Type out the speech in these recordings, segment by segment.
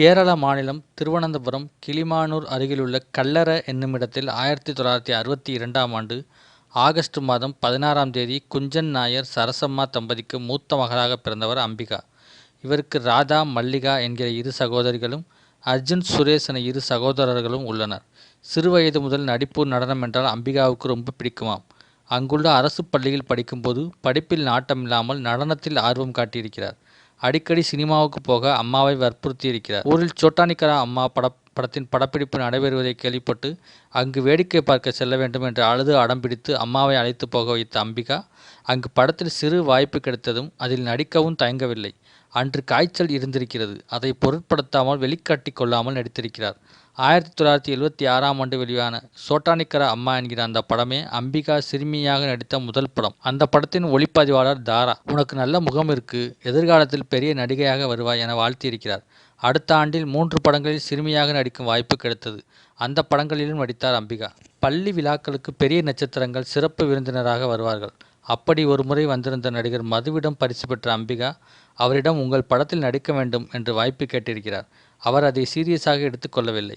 கேரள மாநிலம் திருவனந்தபுரம் கிளிமானூர் அருகிலுள்ள கல்லற என்னுமிடத்தில் ஆயிரத்தி தொள்ளாயிரத்தி அறுபத்தி இரண்டாம் ஆண்டு ஆகஸ்ட் மாதம் பதினாறாம் தேதி குஞ்சன் நாயர் சரசம்மா தம்பதிக்கு மூத்த மகளாக பிறந்தவர் அம்பிகா. இவருக்கு ராதா மல்லிகா என்கிற இரு சகோதரிகளும் அர்ஜுன் சுரேஷ் என இரு சகோதரர்களும் உள்ளனர். சிறுவயது முதல் நடிப்பு நடனம் என்றால் அம்பிகாவுக்கு ரொம்ப பிடிக்குமாம். அங்குள்ள அரசு பள்ளியில் படிக்கும்போது படிப்பில் நாட்டமில்லாமல் நடனத்தில் ஆர்வம் காட்டியிருக்கிறார். அடிக்கடி சினிமாவுக்கு போக அம்மாவை வற்புறுத்தி இருக்கிறார் ஊரில் சோட்டானிக்கரா அம்மா பட படத்தின் படப்பிடிப்பு நடைபெறுவதை கேள்விப்பட்டு அங்கு வேடிக்கை பார்க்க செல்ல வேண்டும் என்று அழுது அடம்பிடித்து அம்மாவை அழைத்து போக வைத்த அம்பிகா அங்கு படத்தில் சிறு வாய்ப்பு கிடைத்ததும் அதில் நடிக்கவும் தயங்கவில்லை. அன்று காய்ச்சல் இருந்திருக்கிறது. அதை பொருட்படுத்தாமல் வெளிக்காட்டி கொள்ளாமல் நடித்திருக்கிறார். ஆயிரத்தி தொள்ளாயிரத்தி எழுபத்தி ஆறாம் ஆண்டு வெளியான சோட்டானிக்கர அம்மா என்கிற அந்த படமே அம்பிகா சிறுமியாக நடித்த முதல் படம். அந்த படத்தின் ஒளிப்பதிவாளர் தாரா. உனக்கு நல்ல முகம் இருக்கு. எதிர்காலத்தில் பெரிய நடிகையாக வருவாய் என வாழ்த்தியிருக்கிறார். அடுத்த ஆண்டில் மூன்று படங்களில் சிறுமியாக நடிக்கும் வாய்ப்பு கிடைத்தது. அந்த படங்களிலும் நடித்தார் அம்பிகா. பள்ளி விழாக்களுக்கு பெரிய நட்சத்திரங்கள் சிறப்பு விருந்தினராக வருவார்கள். அப்படி ஒரு முறை வந்திருந்த நடிகர் மதுவிடம் பரிசு பெற்ற அம்பிகா அவரிடம் உங்கள் படத்தில் நடிக்க வேண்டும் என்று வாய்ப்பு கேட்டிருக்கிறார். அவர் அதை சீரியஸாக எடுத்துக்கொள்ளவில்லை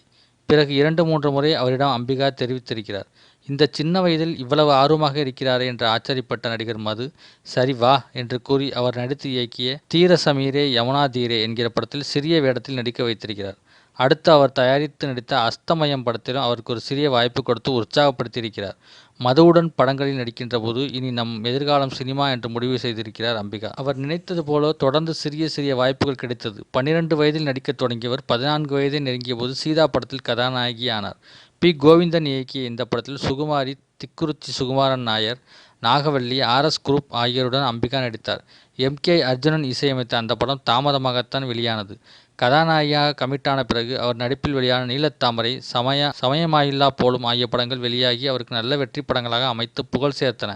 பிறகு இரண்டு மூன்று முறை அவரிடம் அம்பிகா தெரிவித்திருக்கிறார். இந்த சின்ன வயதில் இவ்வளவு ஆர்வமாக இருக்கிறாரே என்று ஆச்சரியப்பட்ட நடிகர் மது சரி வா என்று கூறி அவர் நடித்து இயக்கிய தீர சமீரே யமுனா தீரே என்கிற படத்தில் சிறிய வேடத்தில் நடிக்க வைத்திருக்கிறார். அடுத்து அவர் தயாரித்து நடித்த அஸ்தமயம் படத்திலும் அவருக்கு ஒரு சிறிய வாய்ப்பு கொடுத்து உற்சாகப்படுத்தியிருக்கிறார். மதுவுடன் படங்களில் நடிக்கின்ற போது இனி நம் எதிர்காலம் சினிமா என்று முடிவு செய்திருக்கிறார் அம்பிகா. அவர் நினைத்தது போல தொடர்ந்து சிறிய சிறிய வாய்ப்புகள் கிடைத்தது. பன்னிரண்டு வயதில் நடிக்கத் தொடங்கியவர் பதினான்கு வயதை நெருங்கிய போது சீதா படத்தில் கதாநாயகி ஆனார் பி. கோவிந்தன் இயக்கிய இந்த படத்தில் சுகுமாரி திக்குருச்சி சுகுமாரன் நாயர் நாகவல்லி ஆர்எஸ் குரூப் ஆகியோருடன் அம்பிகா நடித்தார். எம். கே. அர்ஜுனன் இசையமைத்த அந்த படம் தாமதமாகத்தான் வெளியானது. கதாநாயகியாக கமிட்டான பிறகு அவர் நடிப்பில் வெளியான நீலத்தாமரை சமய சமயமாயில்லா போலும் ஆகிய படங்கள் வெளியாகி அவருக்கு நல்ல வெற்றி படங்களாக அமைத்து புகழ் சேர்த்தன.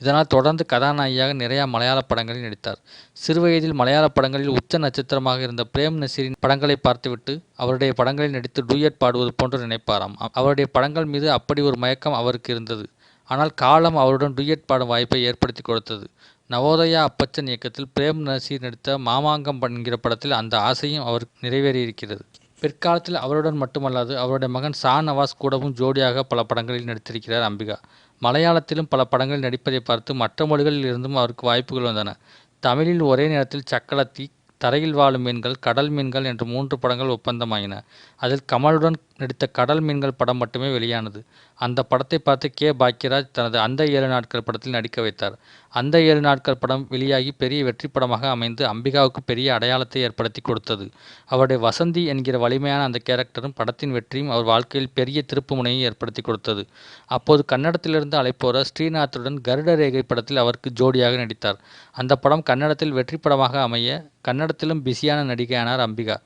இதனால் தொடர்ந்து கதாநாயகியாக நிறைய மலையாள படங்களில் நடித்தார். சிறுவயதில் மலையாள படங்களில் உச்ச நட்சத்திரமாக இருந்த பிரேம் நசீரின் படங்களை பார்த்துவிட்டு அவருடைய படங்களில் நடித்து டூயட் பாடுவது போன்று நினைப்பாராம். அவருடைய படங்கள் மீது அப்படி ஒரு மயக்கம் அவருக்கு இருந்தது. ஆனால் காலம் அவருடன் டூயட் பாடும் வாய்ப்பை ஏற்படுத்தி கொடுத்தது. நவோதயா அப்பச்சன் இயக்கத்தில் பிரேம் நசீர் நடித்த மாமாங்கம் என்கிற படத்தில் அந்த ஆசையும் அவருக்கு நிறைவேறியிருக்கிறது. பிற்காலத்தில் அவருடன் மட்டுமல்லாது அவருடைய மகன் சா நவாஸ் கூடவும் ஜோடியாக பல படங்களில் நடித்திருக்கிறார் அம்பிகா. மலையாளத்திலும் பல படங்களில் நடிப்பதை பார்த்து மற்ற மொழிகளில் இருந்தும் அவருக்கு வாய்ப்புகள் வந்தன. தமிழில் ஒரே நேரத்தில் சக்களத்தி தரையில் வாழும் மீன்கள் கடல் மீன்கள் என்று மூன்று படங்கள் ஒப்பந்தமாயின. அதில் கமலுடன் நடித்த கடல் மீன்கள் படம் மட்டுமே வெளியானது. அந்த படத்தை பார்த்து கே. பாக்யராஜ் தனது அந்த ஏழு நாட்கள் படத்தில் நடிக்க வைத்தார். அந்த ஏழு நாட்கள் படம் வெளியாகி பெரிய வெற்றி படமாக அமைந்து அம்பிகாவுக்கு பெரிய அடையாளத்தை ஏற்படுத்தி கொடுத்தது. அவருடைய வசந்தி என்கிற வலிமையான அந்த கேரக்டரும் படத்தின் வெற்றியும் அவர் வாழ்க்கையில் பெரிய திருப்பு முனையை ஏற்படுத்தி கொடுத்தது. அப்போது கன்னடத்திலிருந்து அழைப்போர ஸ்ரீநாத்துடன் கருட ரேகை படத்தில் அவருக்கு ஜோடியாக நடித்தார். அந்த படம் கன்னடத்தில் வெற்றி படமாக அமைய கன்னடத்திலும் பிஸியான நடிகையானார் அம்பிகா.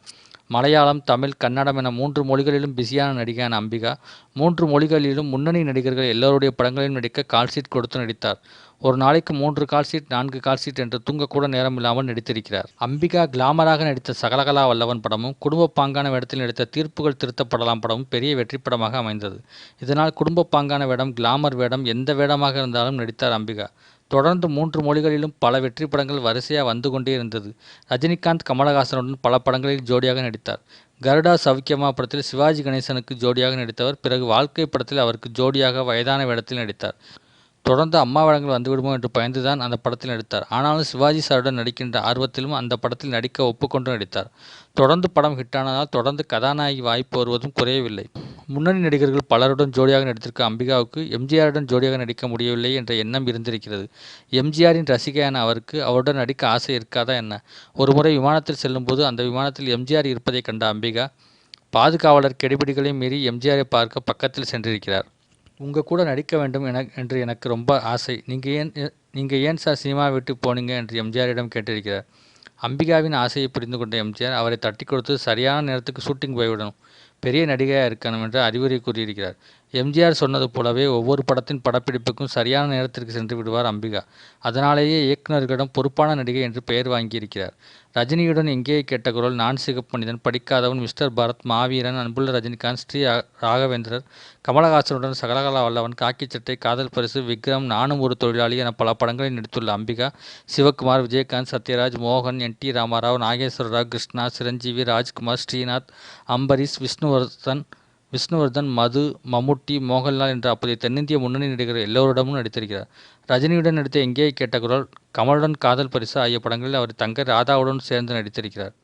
மலையாளம் தமிழ் கன்னடம் என மூன்று மொழிகளிலும் பிஸியான நடிகையான அம்பிகா மூன்று மொழிகளிலும் முன்னணி நடிகர்கள் எல்லோருடைய படங்களிலும் நடிக்க கால்ஷீட் கொடுத்து நடித்தார். ஒரு நாளைக்கு மூன்று கால்ஷீட் நான்கு கால்ஷீட் என்று தூங்கக்கூட நேரம் இல்லாமல் நடித்திருக்கிறார். அம்பிகா கிளாமராக நடித்த சகலகலா வல்லவன் படமும் குடும்ப பாங்கான வேடத்தில் நடித்த தீர்ப்புகள் திருத்தப்படலாம் படமும் பெரிய வெற்றி படமாக அமைந்தது. இதனால் குடும்ப பாங்கான வேடம் கிளாமர் வேடம் எந்த வேடமாக இருந்தாலும் நடித்தார் அம்பிகா. தொடர்ந்து மூன்று மொழிகளிலும் பல வெற்றி படங்கள் வரிசையாக வந்து கொண்டே இருந்தது. ரஜினிகாந்த் கமலஹாசனுடன் பல படங்களில் ஜோடியாக நடித்தார். கருடா சவுக்கியமா படத்தில் சிவாஜி கணேசனுக்கு ஜோடியாக நடித்தவர் பிறகு வாழ்க்கை படத்தில் அவருக்கு ஜோடியாக வயதான வேடத்தில் நடித்தார். தொடர்ந்து அம்மா வழங்கல் வந்துவிடுமோ என்று பயந்துதான் அந்த படத்தில் நடித்தார். ஆனாலும் சிவாஜி சாருடன் நடிக்கின்ற ஆர்வத்திலும் அந்த படத்தில் நடிக்க ஒப்புக்கொண்டு நடித்தார். தொடர்ந்து படம் ஹிட்டானதால் தொடர்ந்து கதாநாயகி வாய்ப்பு வருவதும் குறையவில்லை. முன்னணி நடிகர்கள் பலருடன் ஜோடியாக நடித்திருக்க அம்பிகாவுக்கு எம்ஜிஆருடன் ஜோடியாக நடிக்க முடியவில்லை என்ற எண்ணம் இருந்திருக்கிறது. எம்ஜிஆரின் ரசிகையான அவருக்கு அவருடன் நடிக்க ஆசை இருக்காதா என்ன? ஒருமுறை விமானத்தில் செல்லும்போது அந்த விமானத்தில் எம்ஜிஆர் இருப்பதை கண்ட அம்பிகா பாதுகாவலர் கெடுபிடிகளையும் மீறி எம்ஜிஆரை பார்க்க பக்கத்தில் சென்றிருக்கிறார். உங்கள் கூட நடிக்க வேண்டும் என என்று எனக்கு ரொம்ப ஆசை. நீங்கள் ஏன் நீங்கள் ஏன் சார் சினிமா விட்டு போனீங்க என்று எம்ஜிஆரிடம் கேட்டிருக்கிறார். அம்பிகாவின் ஆசையை புரிந்து கொண்ட எம்ஜிஆர் அவரை தட்டி கொடுத்து சரியான நேரத்துக்கு ஷூட்டிங் போய்விடணும். பெரிய நடிகையாக இருக்கணும் என்று அறிவுரை கூறியிருக்கிறார். எம்ஜிஆர் சொன்னது போலவே ஒவ்வொரு படத்தின் படப்பிடிப்புக்கும் சரியான நேரத்திற்கு சென்று விடுவார் அம்பிகா. அதனாலேயே இயக்குநர்களிடம் பொறுப்பான நடிகை என்று பெயர் வாங்கியிருக்கிறார். ரஜினியுடன் எங்கே கேட்ட குரல் நான் சிகப்பனிதன் படிக்காதவன் மிஸ்டர் பாரத் மாவீரன் அன்புள்ள ரஜினிகாந்த் ஸ்ரீ ராகவேந்திரர் கமலஹாசனுடன் சகலகலா வல்லவன் காக்கி சட்டை காதல் பரிசு விக்ரம் நானும் ஒரு தொழிலாளி என பல படங்களில் நடித்துள்ள அம்பிகா சிவகுமார் விஜயகாந்த் சத்யராஜ் மோகன் என். டி. ராமாராவ் நாகேஸ்வர ராவ் கிருஷ்ணா சிரஞ்சீவி ராஜ்குமார் ஸ்ரீநாத் அம்பரீஷ் விஷ்ணுவர்தன் விஷ்ணுவர்தன் மது மம்முட்டி மோகன்லால் என்ற அப்போதைய தென்னிந்திய முன்னணி நடிகர் எல்லோரிடமும் நடித்திருக்கிறார். ரஜினியுடன் நடித்த எங்கேயே கேட்ட குரல் கமலுடன் காதல் பரிசு ஆகிய படங்களில் அவர் தங்க ராதாவுடன் சேர்ந்து நடித்திருக்கிறார்.